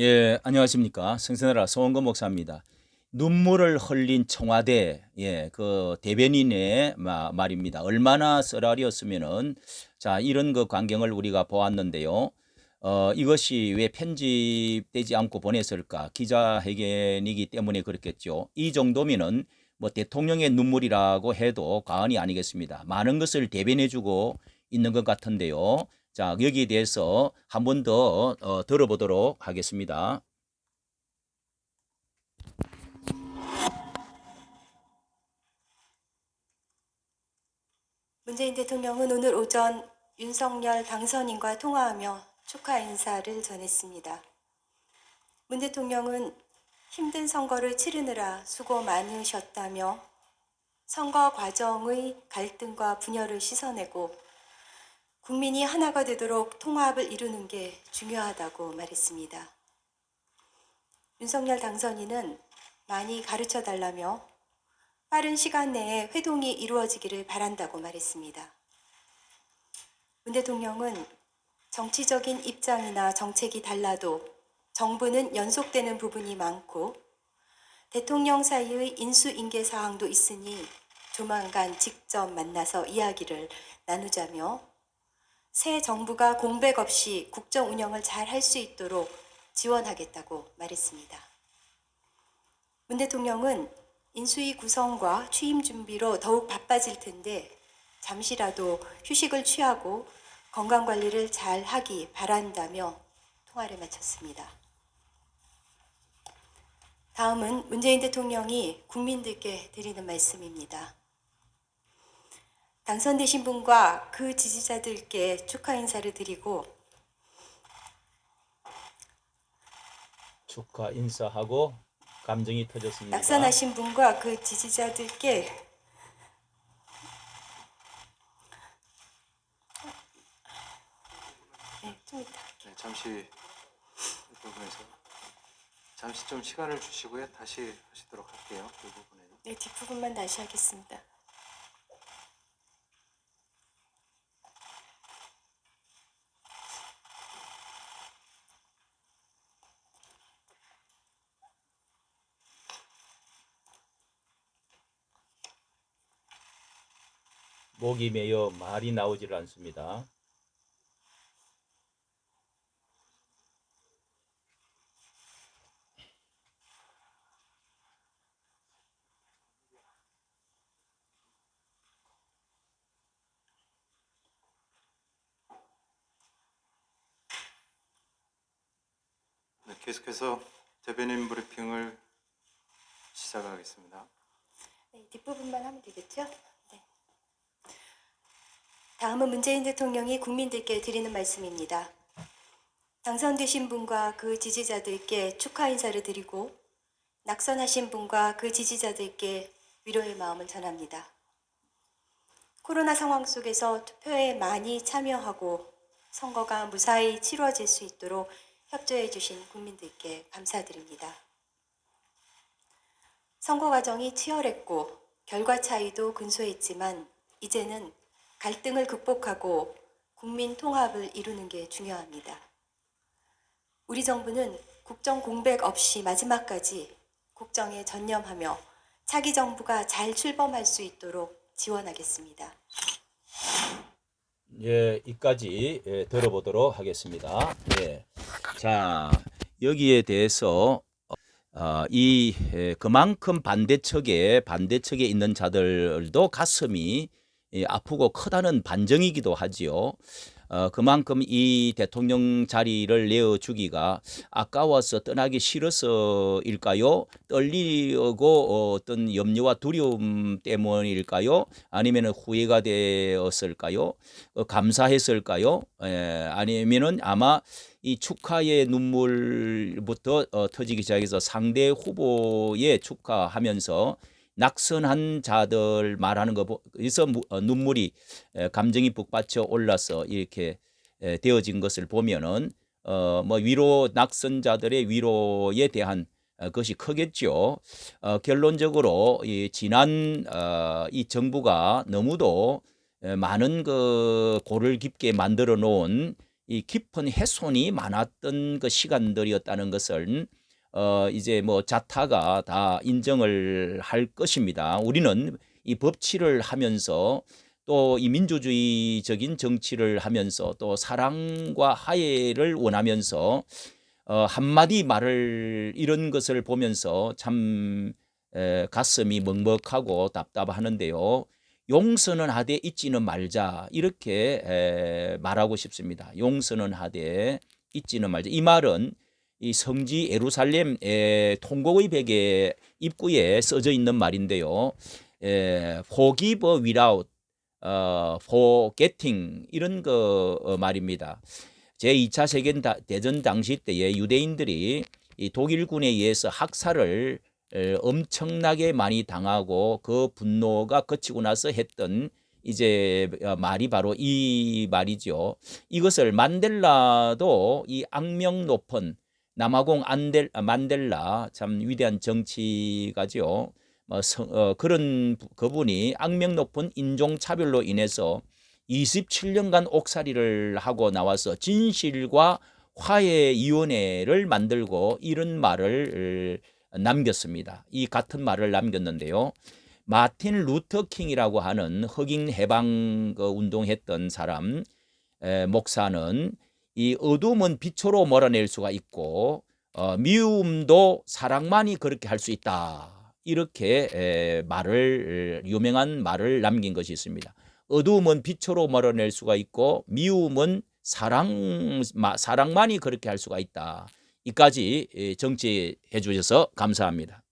예, 안녕하십니까. 성선하라 소원건 목사입니다. 눈물을 흘린 청와대, 예, 그 대변인의 마- 말입니다. 얼마나 쓰라리였으면은, 자, 이런 그 광경을 우리가 보았는데요. 어, 이것이 왜 편집되지 않고 보냈을까? 기자회견이기 때문에 그렇겠죠. 이 정도면은 뭐 대통령의 눈물이라고 해도 과언이 아니겠습니다. 많은 것을 대변해주고 있는 것 같은데요. 자, 여기에 대해서 한 번더 어, 들어보도록 하겠습니다. 문재인 대통령은 오늘 오전 윤석열 당선인과 통화하며 축하 인사를 전했습니다. 문 대통령은 힘든 선거를 치르느라 수고 많으셨다며 선거 과정의 갈등과 분열을 씻어내고 국민이 하나가 되도록 통합을 이루는 게 중요하다고 말했습니다. 윤석열 당선인은 많이 가르쳐 달라며 빠른 시간 내에 회동이 이루어지기를 바란다고 말했습니다. 문 대통령은 정치적인 입장이나 정책이 달라도 정부는 연속되는 부분이 많고 대통령 사이의 인수인계 사항도 있으니 조만간 직접 만나서 이야기를 나누자며 새 정부가 공백 없이 국정 운영을 잘 할 수 있도록 지원하겠다고 말했습니다. 문 대통령은 인수위 구성과 취임 준비로 더욱 바빠질 텐데 잠시라도 휴식을 취하고 건강 관리를 잘 하기 바란다며 통화를 마쳤습니다. 다음은 문재인 대통령이 국민들께 드리는 말씀입니다. 당선되신 분과 그 지지자들께 축하 인사를 드리고 축하 인사하고 감정이 터졌습니다. 낙선하신 분과 그 지지자들께 네, 좀 이따 네, 잠시 이 부분에서 잠시 좀 시간을 주시고요. 다시 하시도록 할게요. 그 부분에는. 네, 뒷부분만 다시 하겠습니다. 목이 메여 말이 나오질 않습니다. 네, 계속해서 대변인 브리핑을 시작하겠습니다. 네, 뒷부분만 하면 되겠죠? 네. 다음은 문재인 대통령이 국민들께 드리는 말씀입니다. 당선되신 분과 그 지지자들께 축하 인사를 드리고 낙선하신 분과 그 지지자들께 위로의 마음을 전합니다. 코로나 상황 속에서 투표에 많이 참여하고 선거가 무사히 치러질 수 있도록 협조해 주신 국민들께 감사드립니다. 선거 과정이 치열했고 결과 차이도 근소했지만 이제는 갈등을 극복하고 국민 통합을 이루는 게 중요합니다. 우리 정부는 국정 공백 없이 마지막까지 국정에 전념하며 차기 정부가 잘 출범할 수 있도록 지원하겠습니다. 예, 이까지 예, 들어보도록 하겠습니다. 예. 자, 여기에 대해서 어, 이 에, 그만큼 반대측에 반대측에 있는 자들도 가슴이 예, 아프고 크다는 반정이기도 하지요. 어, 그만큼 이 대통령 자리를 내어주기가 아까워서 떠나기 싫어서일까요? 떨리고 어, 어떤 염려와 두려움 때문일까요? 아니면 후회가 되었을까요? 어, 감사했을까요? 에, 아니면은 아마 이 축하의 눈물부터 어, 터지기 시작해서 상대 후보에 축하하면서 낙선한 자들 말하는 거 보면서 무- 어, 눈물이 에, 감정이 북받쳐 올라서 이렇게 에, 되어진 것을 보면은 어, 뭐 위로 낙선자들의 위로에 대한 어, 것이 크겠죠. 어, 결론적으로 이 지난 어, 이 정부가 너무도 에, 많은 그 골을 깊게 만들어 놓은 이 깊은 훼손이 많았던 그 시간들이었다는 것을 어 이제 뭐 자타가 다 인정을 할 것입니다. 우리는 이 법치를 하면서 또 이 민주주의적인 정치를 하면서 또 사랑과 화해를 원하면서 어 한마디 말을 이런 것을 보면서 참 에, 가슴이 먹먹하고 답답하는데요. 용서는 하되 잊지는 말자 이렇게 에, 말하고 싶습니다. 용서는 하되 잊지는 말자. 이 말은 이 성지 예루살렘의 통곡의 벽에 입구에 써져 있는 말인데요. 에, forgive without 어, forgetting 이런 거 어, 말입니다. 제 2차 세계 대전 당시 때에 유대인들이 이 독일군에 의해서 학살을 에, 엄청나게 많이 당하고 그 분노가 거치고 나서 했던 이제 어, 말이 바로 이 말이죠. 이것을 만델라도 이 악명 높은 남아공 안델, 아, 만델라 참 위대한 정치가죠. 뭐 성- 어, 그런 부- 그분이 악명 높은 인종 차별로 인해서 27년간 옥살이를 하고 나와서 진실과 화해 위원회를 만들고 이런 말을 어, 남겼습니다. 이 같은 말을 남겼는데요. 마틴 루터 킹이라고 하는 흑인 해방 그 운동했던 사람 에, 목사는 이 어둠은 빛으로 몰아낼 수가 있고 어, 미움도 사랑만이 그렇게 할 수 있다. 이렇게 에, 말을 유명한 말을 남긴 것이 있습니다. 어두움은 빛으로 몰아낼 수가 있고 미움은 사랑 마- 사랑만이 그렇게 할 수가 있다. 이까지 에, 정치해 주셔서 감사합니다.